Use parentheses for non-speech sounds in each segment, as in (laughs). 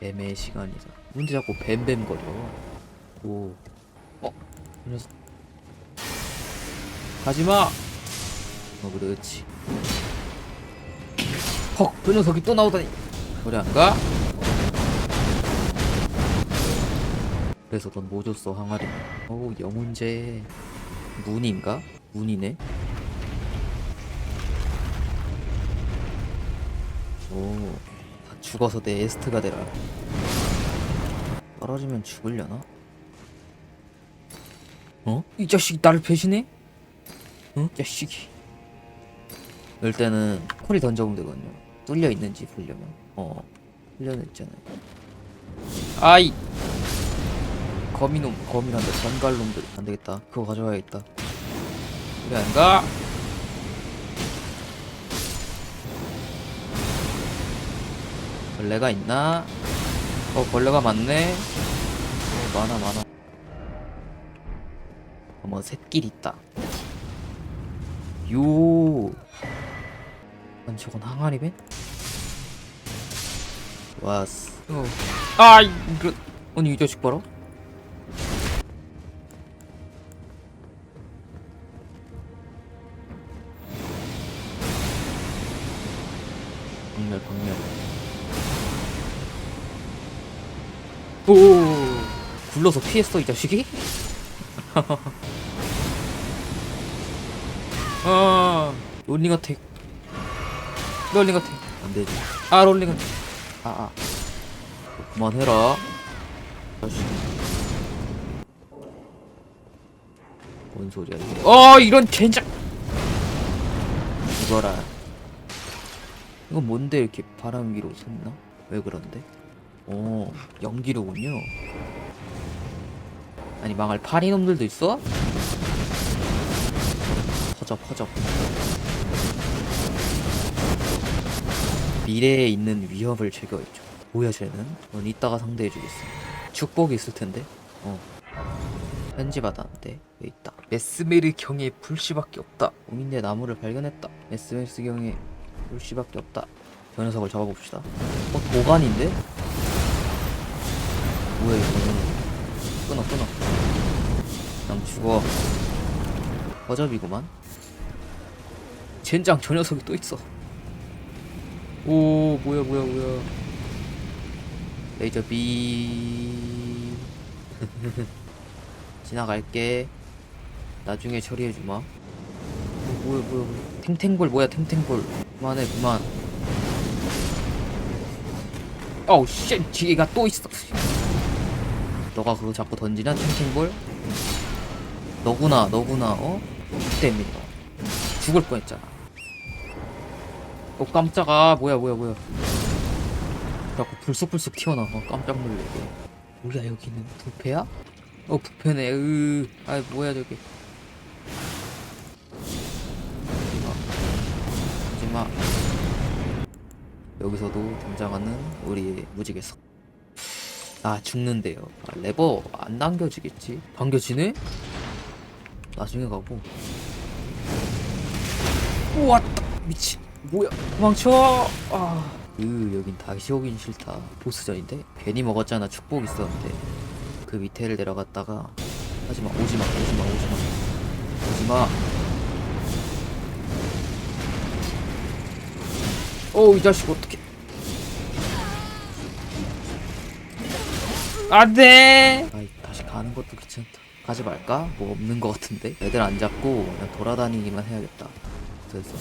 뱀의 시간이다. 근데 자꾸 뱀뱀거려. 오. 어? 이 녀석. 가지마! 어, 그렇지. 헉! 그 녀석이 또 나오다니! 그래, 안 가? 그래서 넌 뭐 줬어, 항아리? 어우, 영혼제. 문인가? 문이네? 죽어서 내 에스트가 되라. 떨어지면 죽으려나? 어? 이 자식이 나를 배신해? 어? 이 자식이. 이럴 때는 콜이 던져보면 되거든요. 뚫려 있는지 보려면. 어, 뚫려 있잖아요. 아이! 거미놈, 거미란다. 전갈놈들. 안 되겠다. 그거 가져와야겠다. 그래, 안 가? 벌레가 있나? 어 벌레가 많네. 어 많아 많아. 어머 샛길 있다. 요. 아니 저건 항아리맨? 와스 어. 아 이거. 아니 이 자식 봐라. 박멸 박멸 오. 굴러서 피했어 이 자식이? (laughs) 아 롤링 어택. 롤링 어택. 안되지. 아 롤링 어택. 아아. 그만해라. 자식. 뭔 소리야 이게? 어 이런 젠장 죽어라. 이건 뭔데 이렇게 바람 위로 솟나? 왜 그런데? 오, 연기로군요. 아니 망할 파리 놈들도 있어? 퍼져 퍼져. 미래에 있는 위협을 제거했죠. 뭐야 쟤는? 넌 이따가 상대해주겠어. 축복이 있을 텐데. 어. 편지 받았는데 왜 있다. 메스메르 경의 불씨밖에 없다. 우민대 나무를 발견했다. 메스메르 경의 불씨밖에 없다. 저 녀석을 잡아봅시다. 어 도관인데? 뭐야 이거. 끊어 끊어. 그냥 죽어. 허접이구만. 젠장 저 녀석이 또 있어. 오 뭐야 뭐야 뭐야. 레이저 비 (laughs) 지나갈게. 나중에 처리해주마. 어, 뭐야 뭐야 뭐야. 탱탱볼 뭐야 탱탱볼. 그만해 그만. 어우 씨 뒤가 또 있어 너가 그거 자꾸 던지냐 탱탱볼? 너구나 너구나 어? 때문에 죽을 뻔했잖아. 어 깜짝아. 뭐야 뭐야 뭐야. 자꾸 불쑥불쑥 튀어나와 깜짝 놀래게. 뭐야 여기는 부패야? 어 부패네. 으 아이 뭐야 저기. 하지마 하지마 여기서도 등장하는 우리의 무지개석 아 죽는데요. 아, 레버 안 당겨지겠지? 당겨지네? 나중에 가고. 우와 미친. 뭐야? 도망쳐! 아. 으, 여긴 다시 오긴 싫다. 보스전인데? 괜히 먹었잖아. 축복 있었는데. 그 밑에를 내려갔다가. 하지마 오지마 오지마 오지마. 오지마. 어우 이 자식 어떡해 안돼. 아이 다시 가는 것도 귀찮다. 가지 말까? 뭐 없는 것 같은데? 애들 안 잡고 그냥 돌아다니기만 해야겠다. 됐어.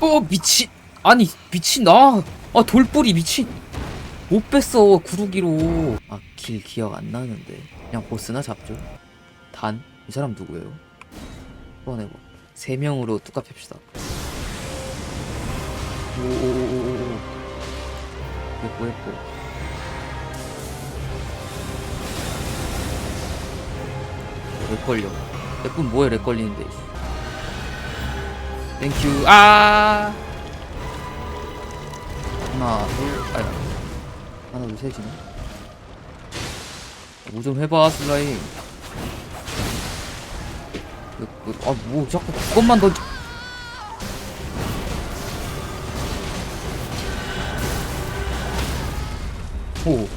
어 미친. 아니 미친 나아 돌뿌리 미친. 못 뺐어 구르기로. 아 길 기억 안 나는데. 그냥 보스나 잡죠. 단 이 사람 누구예요? 한번 해봐 세 명으로 뚜까 팹시다. 오오오오오 예뻐 예뻐 렉 걸려. 예쁜 뭐야 렉 걸리는데 땡큐 아! 하나 둘 아야. 하나 둘 셋이네. 뭐 좀 해봐 슬라임. 아뭐 자꾸 그것만 던져 오,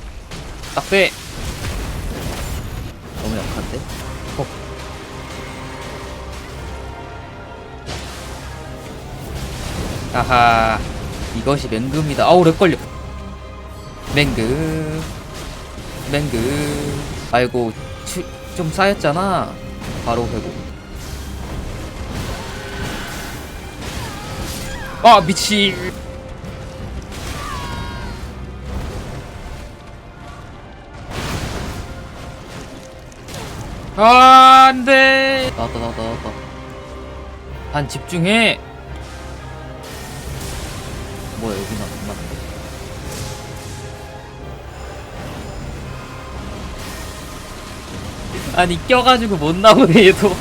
딱대. 너무 약한데? 어. 아하, 이것이 맹금이다. 아우, 렉 걸려. 맹금, 맹금. 아이고, 추, 좀 쌓였잖아. 바로 회복. 아, 미치. 아, 안 돼. 나왔다, 나왔다, 나왔다. 단 집중해. 뭐야, 여기 나, 맞는데? 아니, 껴가지고 못 나오네, 얘도.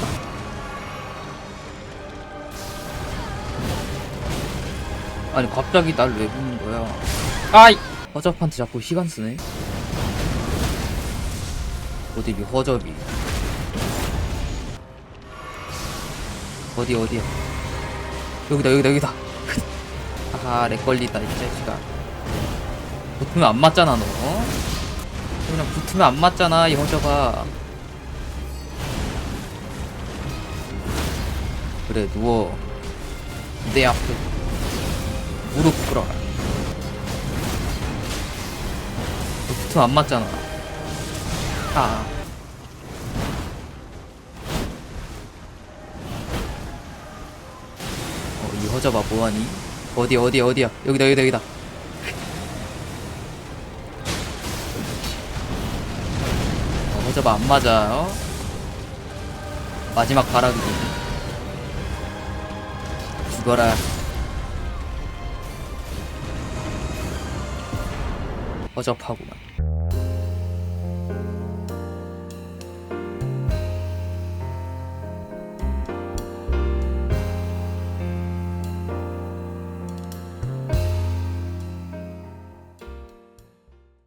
아니, 갑자기 날 왜 부는 거야? 아이! 허접한테 자꾸 시간 쓰네. 어디, 이 허접이. 어디 어디야? 여기다 여기다 여기다. (laughs) 아하 렉 걸리다 이 자식아. 붙으면 안 맞잖아 너. 어? 그냥 붙으면 안 맞잖아 이 허저가 그래 누워. 내 앞에. 무릎 꿇어라. 너 붙으면 안 맞잖아. 아 허접아 뭐하니? 어디 어디 어디야? 여기다 여기다 여기다. 어, 허접아 안 맞아. 어? 마지막 바람이지. 죽어라. 허접하구만.